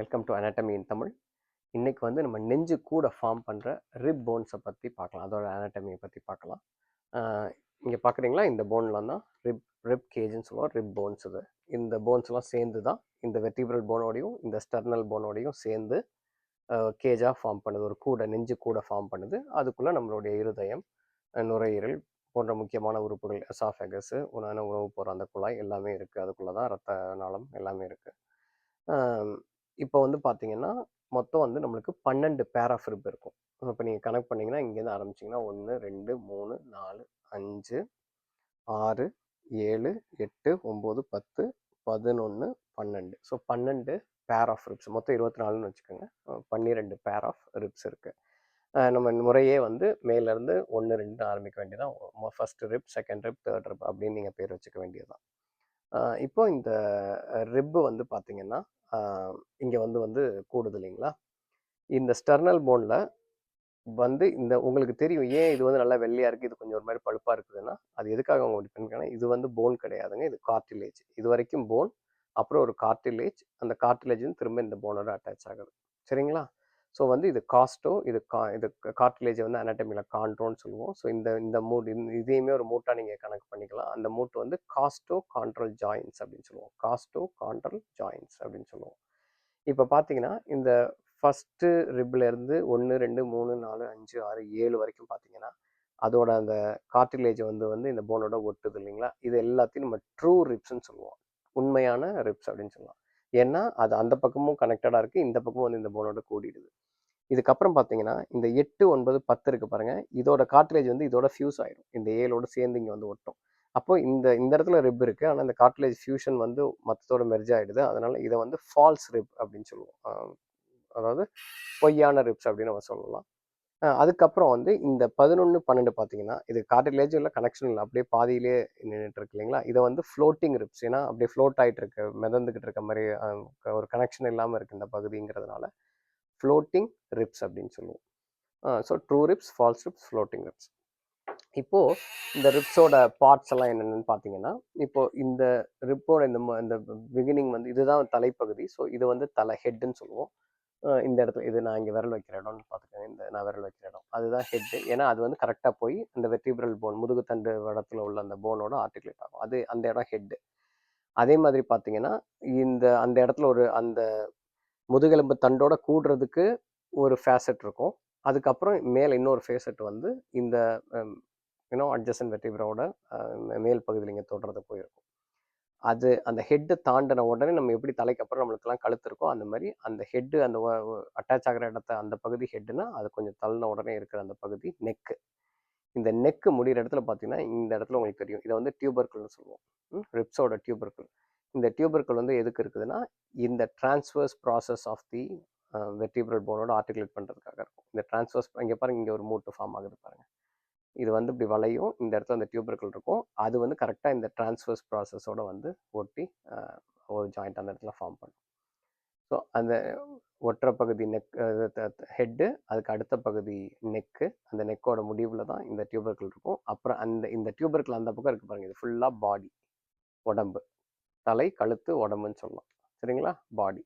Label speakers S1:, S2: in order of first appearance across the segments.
S1: Welcome to anatomy in Tamil இன்றைக்கி வந்து நம்ம நெஞ்சு கூட ஃபார்ம் பண்ணுற ரிப் போன்ஸை பற்றி பார்க்கலாம். அதோட அனாட்டமியை பற்றி பார்க்கலாம். இங்கே பார்க்குறீங்களா? இந்த போன்லாம் தான் ரிப் ரிப் கேஜ்னு சொல்லுவோம். ரிப் போன்ஸ் இது. இந்த போன்ஸ்லாம் சேர்ந்து தான் இந்த வெர்டிபிரல் போனோடையும் இந்த ஸ்டர்னல் போனோடையும் சேர்ந்து கேஜாக ஃபார்ம் பண்ணுது. ஒரு கூடை நெஞ்சு கூட ஃபார்ம் பண்ணுது. அதுக்குள்ளே நம்மளுடைய இருதயம் நுரையீரல் போன்ற முக்கியமான உறுப்புகள் எசாஃபெகஸு உணவு உணவு போகிற அந்த குழாய் எல்லாமே இருக்குது அதுக்குள்ளே தான் ரத்த நாளம் எல்லாமே இருக்குது இப்போ வந்து பார்த்தீங்கன்னா மொத்தம் வந்து நம்மளுக்கு பன்னெண்டு பேர் ஆஃப் ரிப் இருக்கும். இப்போ நீங்கள் கனெக்ட் பண்ணிங்கன்னா இங்கேருந்து ஆரம்பிச்சிங்கன்னா ஒன்று ரெண்டு மூணு நாலு அஞ்சு ஆறு ஏழு எட்டு ஒம்பது பத்து பதினொன்று பன்னெண்டு. ஸோ பன்னெண்டு பேர் ஆஃப் ரிப்ஸ் மொத்தம் இருபத்தி நாலுன்னு வச்சுக்கோங்க பன்னிரெண்டு பேர் ஆஃப் ரிப்ஸ் இருக்குது நம்ம முறையே வந்து மேலேருந்து ஒன்று ரெண்டு ஆரம்பிக்க வேண்டியதான் first rib second rib third rib அப்படின்னு நீங்கள் பேர் வச்சுக்க வேண்டியதுதான். இப்போ இந்த ரிப்பு வந்து பார்த்தீங்கன்னா இங்கே வந்து வந்து கூடுது இல்லைங்களா? இந்த ஸ்டர்னல் போனில் வந்து இந்த உங்களுக்கு தெரியும் ஏன் இது வந்து நல்லா வெள்ளையாக இருக்குது இது கொஞ்சம் ஒரு மாதிரி பழுப்பாக இருக்குதுன்னா அது எதுக்காக அவங்க டிபெண்ட் இது வந்து போன் கிடையாதுங்க. இது கார்டிலேஜ். இது வரைக்கும் போன் அப்புறம் ஒரு கார்டிலேஜ். அந்த கார்டிலேஜ் திரும்ப இந்த போனோட அட்டாச் ஆகுது. சரிங்களா? ஸோ வந்து இது காஸ்டோ இது கா இது கார்ட்டிலேஜை வந்து அனாட்டமியில் காண்ட்ரோன்னு சொல்லுவோம். ஸோ இந்த இந்த மூட் இதையுமே ஒரு மூட்டாக நீங்கள் கணக்கு பண்ணிக்கலாம். அந்த மூட் வந்து காஸ்டோ கான்ட்ரல் ஜாயின்ஸ் அப்படின்னு சொல்லுவோம். காஸ்டோ கான்ட்ரல் ஜாயின்ஸ் அப்படின்னு சொல்லுவோம். இப்போ பார்த்தீங்கன்னா இந்த ஃபஸ்ட்டு ரிப்லேருந்து ஒன்று ரெண்டு மூணு நாலு அஞ்சு ஆறு ஏழு வரைக்கும் பார்த்தீங்கன்னா அதோட அந்த கார்டிலேஜ் வந்து வந்து இந்த போனோட ஒட்டுது இல்லைங்களா? இது எல்லாத்தையும் நம்ம ட்ரூ ரிப்ஸ்ன்னு சொல்லுவோம். உண்மையான ரிப்ஸ் அப்படின்னு சொல்லலாம். ஏன்னா அது அந்த பக்கமும் கனெக்டடாக இருக்குது இந்த பக்கமும் வந்து இந்த போனோட கூடிடுது. இதுக்கப்புறம் பார்த்தீங்கன்னா இந்த எட்டு ஒன்பது பத்து இருக்கு பாருங்கள் இதோட கார்டிலேஜ் வந்து இதோட ஃபியூஸ் ஆயிடும். இந்த ஏழோட சேர்ந்து இங்கே வந்து ஒட்டும். அப்போ இந்த இந்த இடத்துல ரிப் இருக்குது ஆனால் இந்த கார்டிலேஜ் ஃபியூஷன் வந்து மொத்தத்தோட மெர்ஜ் ஆகிடுது அதனால இதை வந்து ஃபால்ஸ் ரிப் அப்படின்னு சொல்லுவோம். அதாவது பொய்யான ரிப்ஸ் அப்படின்னு நம்ம சொல்லலாம். அதுக்கப்புறம் வந்து இந்த பதினொன்று பன்னெண்டு பார்த்தீங்கன்னா இது கார்டிலேஜ் இல்லை கனெக்ஷன் இல்லை. அப்படியே பாதியிலே நின்றுட்டு இருக்கு இல்லைங்களா? இதை வந்து ஃப்ளோட்டிங் ரிப்ஸ் ஏன்னா அப்படியே ஃப்ளோட் ஆகிட்டு இருக்கு மிதந்துக்கிட்டு இருக்க மாதிரி ஒரு கனெக்ஷன் இல்லாமல் இருக்கு இந்த பகுதிங்கிறதுனால ஃப்ளோட்டிங் ரிப்ஸ் அப்படின்னு சொல்லுவோம். So true ribs false ribs floating ribs இப்போ இந்த ரிப்ஸோட பார்ட்ஸ் எல்லாம் என்னென்னு பார்த்தீங்கன்னா இப்போ இந்த ரிப்போட இந்த ம- இந்த பிகினிங் வந்து இதுதான் தலைப்பகுதி. ஸோ இது வந்து தலை ஹெட்டுன்னு சொல்லுவோம். இந்த இடத்துல இது நான் இங்கே விரல் வைக்கிற இடம்னு பார்த்துக்கோங்க. இந்த நான் விரல் வைக்கிற இடம். அதுதான் ஹெட்டு ஏன்னா அது வந்து கரெக்டாக போய் அந்த வெற்றிபிரல் போன் முதுகுத்தண்டு இடத்துல உள்ள அந்த போனோட ஆர்டிகுலேட் ஆகும். அது அந்த இடம் ஹெட்டு அதே மாதிரி பார்த்தீங்கன்னா இந்த அந்த இடத்துல ஒரு அந்த முதுகெலும்பு தண்டோட கூடுறதுக்கு ஒரு ஃபேசட் இருக்கும். அதுக்கப்புறம் மேலே இன்னொரு ஃபேசட் வந்து இந்த இன்னும் அட்ஜசன் வெற்றிபிரோட மேல் பகுதியில் இங்கே தொடுறது போயிருக்கும். அது அந்த ஹெட்டு தாண்டின உடனே நம்ம எப்படி தலைக்கு அப்புறம் நம்மளுக்கெல்லாம் கழுத்து இருக்கோ அந்த மாதிரி அந்த ஹெட்டு அந்த அட்டாச் ஆகிற இடத்த அந்த பகுதி ஹெட்டுனா அது கொஞ்சம் தள்ளின உடனே இருக்கிற அந்த பகுதி நெக்கு இந்த நெக்கு முடிகிற இடத்துல பார்த்தீங்கன்னா இந்த இடத்துல உங்களுக்கு தெரியும். இதை வந்து டியூபர்கல்னு சொல்லுவோம். ரிப்ஸோட டியூபர்கல் இந்த டியூபர்கல் வந்து எதுக்கு இருக்குதுன்னா இந்த transverse process of the vertebral போனோட ஆர்டிகுலேட் பண்ணுறதுக்காக இருக்கும். இந்த டிரான்ஸ்வர்ஸ் இங்கே பாருங்க இங்கே ஒரு மூட்டு ஃபார்ம் ஆகுது பாருங்க. இது வந்து இப்படி வளையும். இந்த இடத்துல அந்த டியூபர்கள் இருக்கும். அது வந்து கரெக்டாக இந்த டிரான்ஸ்ஃபர்ஸ் ப்ராசஸோடு வந்து ஒட்டி ஒரு ஜாயிண்ட் அந்த இடத்துல ஃபார்ம் பண்ணும். ஸோ அந்த ஒற்றை பகுதி நெக் ஹெட்டு அதுக்கு அடுத்த பகுதி நெக்கு அந்த நெக்கோட முடிவில் தான் இந்த டியூபர்கள் இருக்கும். அப்புறம் அந்த இந்த டியூபர்கள் அந்த பக்கம் இருக்குது பாருங்கள் இது ஃபுல்லாக பாடி உடம்பு. தலை கழுத்து உடம்புன்னு சொல்லலாம். சரிங்களா? பாடி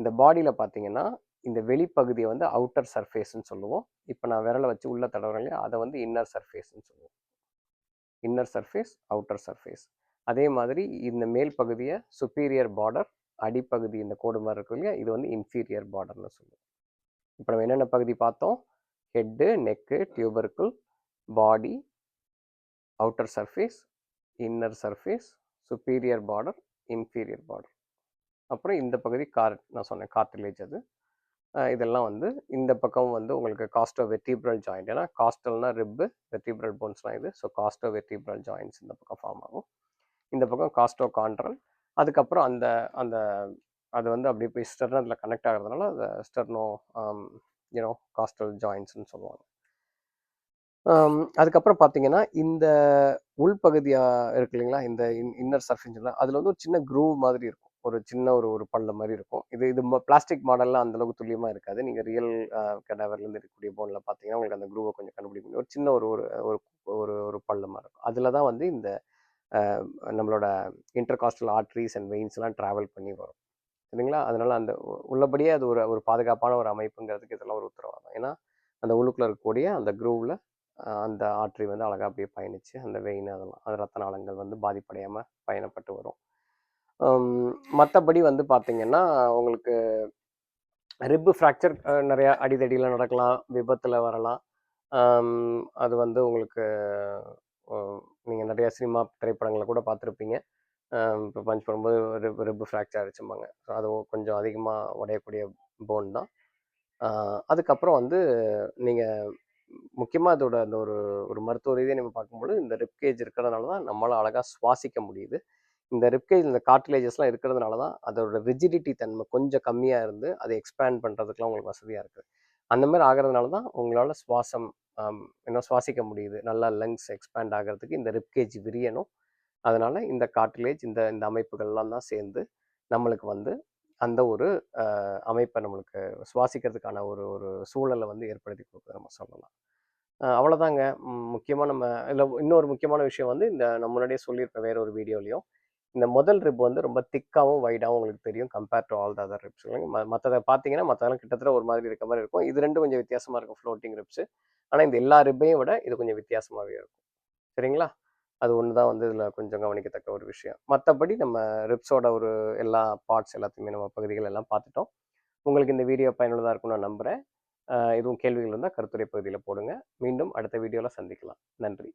S1: இந்த பாடியில் பார்த்தீங்கன்னா இந்த வெளிப்பகுதியை வந்து அவுட்டர் சர்ஃபேஸ்ன்னு சொல்லுவோம். இப்போ நான் விரலை வச்சு உள்ள தடவுறேன் இல்லையா? அதை வந்து இன்னர் சர்ஃபேஸ்ன்னு சொல்லுவோம். இன்னர் சர்ஃபேஸ் அவுட்டர் சர்ஃபேஸ் அதே மாதிரி இந்த மேல் பகுதியை சுப்பீரியர் பார்டர் அடிப்பகுதி இந்த கோடு மாதிரி இருக்கு இல்லையா? இது வந்து இன்ஃபீரியர் பார்டர்னு சொல்லுவோம். இப்போ நம்ம என்னென்ன பகுதி பார்த்தோம்? Head neck tubercle body outer surface inner surface superior border inferior border அப்புறம் இந்த பகுதி கார் நான் சொன்னேன் கார்டிலேஜ் அது. இதெல்லாம் வந்து இந்த பக்கம் வந்து உங்களுக்கு காஸ்டோ வெர்டிப்ரல் ஜாயிண்ட் ஏன்னா காஸ்டல்னா ரிப்பு வெர்டிப்ரல் போன்ஸ்லாம் இது. ஸோ காஸ்டோ வெர்டிபிரல் ஜாயின்ஸ் இந்த பக்கம் ஃபார்ம் ஆகும். இந்த பக்கம் காஸ்டோ கான்ட்ரல் அதுக்கப்புறம் அந்த அந்த அது வந்து அப்படியே போய் ஸ்டெர்னத்தில் கனெக்ட் ஆகிறதுனால அதை ஸ்டெர்னோ யூனோ காஸ்டல் ஜாயின்ஸ்னு சொல்லுவாங்க. Um, அதுக்கப்புறம் பார்த்தீங்கன்னா இந்த உள்பகுதியாக இருக்கு இல்லைங்களா? இந்த இன்னர் சர்ஃபேஸ் அதில் வந்து ஒரு சின்ன குரூவ் மாதிரி இருக்கும். ஒரு சின்ன ஒரு ஒரு பல்ல மாதிரி இருக்கும். இது இது பிளாஸ்டிக் மாடல்லாம் அந்தளவுக்கு துல்லியமாக இருக்காது. நீங்கள் ரியல் கடாவர்லேருந்து இருக்கக்கூடிய போனில் பார்த்தீங்கன்னா உங்களுக்கு அந்த குரூவை கொஞ்சம் கண்டுபிடிக்க முடியும். ஒரு சின்ன ஒரு ஒரு ஒரு ஒரு ஒரு பள்ளமாக இருக்கும். அதில் தான் வந்து இந்த நம்மளோட இன்டர்காஸ்டல் ஆர்ட்ரிஸ் அண்ட் வெயின்ஸ்லாம் ட்ராவல் பண்ணி வரும். சரிங்களா? அதனால் அந்த உள்ளபடியே அது ஒரு ஒரு பாதுகாப்பான ஒரு அமைப்புங்கிறதுக்கு இதெல்லாம் ஒரு உத்தரவாதம். ஏன்னா அந்த உள்ளுக்குள்ள இருக்கக்கூடிய அந்த குரூவில் அந்த ஆற்றி வந்து அழகாக அப்படியே பயணித்து அந்த வெயின் அதெல்லாம் அது ரத்த நாளங்கள் வந்து பாதிப்படையாமல் பயணப்பட்டு வரும். மற்றபடி வந்து பார்த்தீங்கன்னா உங்களுக்கு ரிப்பு ஃப்ராக்சர் நிறையா அடிதடியில் நடக்கலாம் விபத்தில் வரலாம். அது வந்து உங்களுக்கு நீங்கள் நிறைய சினிமா திரைப்படங்களை கூட பார்த்துருப்பீங்க இப்போ பஞ்ச் பண்ணும்போது ரிப் ரிப்பு ஃப்ராக்சர் ஆயிடுச்சும்பாங்க. ஸோ அது கொஞ்சம் அதிகமாக உடையக்கூடிய போன் தான். அதுக்கப்புறம் வந்து நீங்கள் முக்கியமாக அதோட அந்த ஒரு ஒரு மருத்துவ ரீதியாக நம்ம பார்க்கும்போது இந்த ரிப்கேஜ் இருக்கிறதுனால தான் நம்மளால் அழகாக சுவாசிக்க முடியுது. இந்த ரிப்கேஜ் இந்த கார்டிலேஜஸ்லாம் இருக்கிறதுனால தான் அதோட ரிஜிடிட்டி தன்மை கொஞ்சம் கம்மியாக இருந்து அதை எக்ஸ்பேண்ட் பண்ணுறதுக்குலாம் உங்களுக்கு வசதியாக இருக்குது. அந்த மாதிரி ஆகிறதுனால தான் உங்களால் சுவாசம் இன்னும் சுவாசிக்க முடியுது. நல்லா லங்ஸ் எக்ஸ்பேண்ட் ஆகிறதுக்கு இந்த ரிப்கேஜ் விரியணும். அதனால் இந்த கார்டிலேஜ் இந்த இந்த அமைப்புகள்லாம் தான் சேர்ந்து நம்மளுக்கு வந்து அந்த ஒரு அமைப்பை நம்மளுக்கு சுவாசிக்கிறதுக்கான ஒரு ஒரு சூழலை வந்து ஏற்படுத்தி கொடுக்குது நம்ம சொல்லலாம். அவ்வளோதாங்க. முக்கியமாக நம்ம இல்லை இன்னொரு முக்கியமான விஷயம் வந்து இந்த நான் முன்னாடியே சொல்லியிருப்பேன் வேற ஒரு வீடியோலையும். இந்த முதல் ரிப் வந்து ரொம்ப திக்காகவும் வைடாகவும் உங்களுக்கு தெரியும் compare to all the other ribs மற்றதை பார்த்தீங்கன்னா மற்றதெல்லாம் கிட்டத்தட்ட ஒரு மாதிரி இருக்க மாதிரி இருக்கும். இது ரெண்டும் கொஞ்சம் வித்தியாசமாக இருக்கும் ஃப்ளோட்டிங் ரிப்ஸ் ஆனால் இந்த எல்லா ரிப்பையும் விட இது கொஞ்சம் வித்தியாசமாகவே இருக்கும். சரிங்களா? அது ஒன்று தான் வந்து இதில் கொஞ்சம் கவனிக்கத்தக்க ஒரு விஷயம். மற்றபடி நம்ம ரிப்ஸோட ஒரு எல்லா பார்ட்ஸ் எல்லாத்தையுமே நம்ம பகுதிகள் எல்லாம் பார்த்துட்டோம். உங்களுக்கு இந்த வீடியோ பயனுள்ளதாக இருக்கும்னு நான் நம்புகிறேன் இதுவும் எதுவும் கேள்விகள் இருந்தால் கருத்துரை பகுதியில் போடுங்க. மீண்டும் அடுத்த வீடியோவில் சந்திக்கலாம். நன்றி.